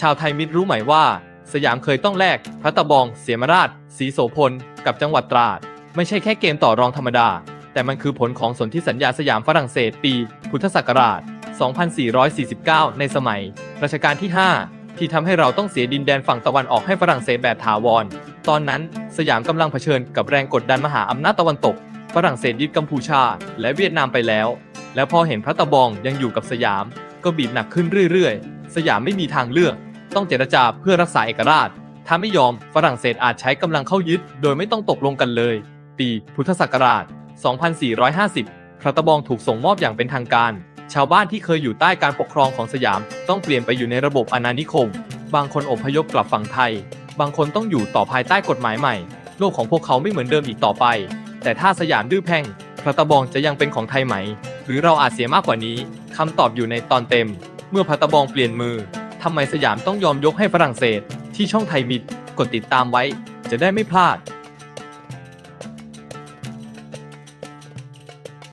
ชาวไทยมิตรรู้ไหมว่า สยามเคยต้องแลกพระตะบอง เสียมราชศรีโสพล กับจังหวัดตราด ไม่ใช่แค่เกมต่อรองธรรมดา แต่มันคือผลของสนธิสัญญาสยามฝรั่งเศสปี พุทธศักราช 2449 ในสมัย รัชกาลที่ 5 ที่ทำให้เราต้องเสียดินแดนฝั่งตะวันออกให้ฝรั่งเศสแบบถาวร ตอนนั้นสยามกำลังเผชิญกับแรงกดดันมหาอำนาจตะวันตก ฝรั่งเศสยึดกัมพูชา และเวียดนามไปแล้ว แล้วพอเห็นพระตะบองยังอยู่กับสยาม ก็บีบหนักขึ้นเรื่อยๆ สยามไม่มีทางเลือก ต้องเจรจาเพื่อรักษาเอกราช ถ้าไม่ยอมฝรั่งเศสอาจใช้กำลังเข้ายึด โดยไม่ต้องตกลงกันเลย ปีพุทธศักราช 2450 พระตะบองถูกส่งมอบอย่างเป็นทางการ ชาวบ้านที่เคยอยู่ใต้การปกครองของสยาม ต้องเปลี่ยนไปอยู่ในระบบอาณานิคม บางคนอพยพกลับฝั่งไทย บางคนต้องอยู่ต่อภายใต้กฎหมายใหม่ โลกของพวกเขาไม่เหมือนเดิมอีกต่อไป แต่ถ้าสยามดื้อแพ่งพระตะบองจะยังเป็นของไทยไหม หรือเราอาจเสียมากกว่านี้คำตอบอยู่ในตอนเต็ม เมื่อพระตะบองเปลี่ยนมือำไมสยามต้องยอมยกให้ฝรั่งเศสที่ช่องไทยมิดกดติดตามไว้ จะได้ไม่พลาด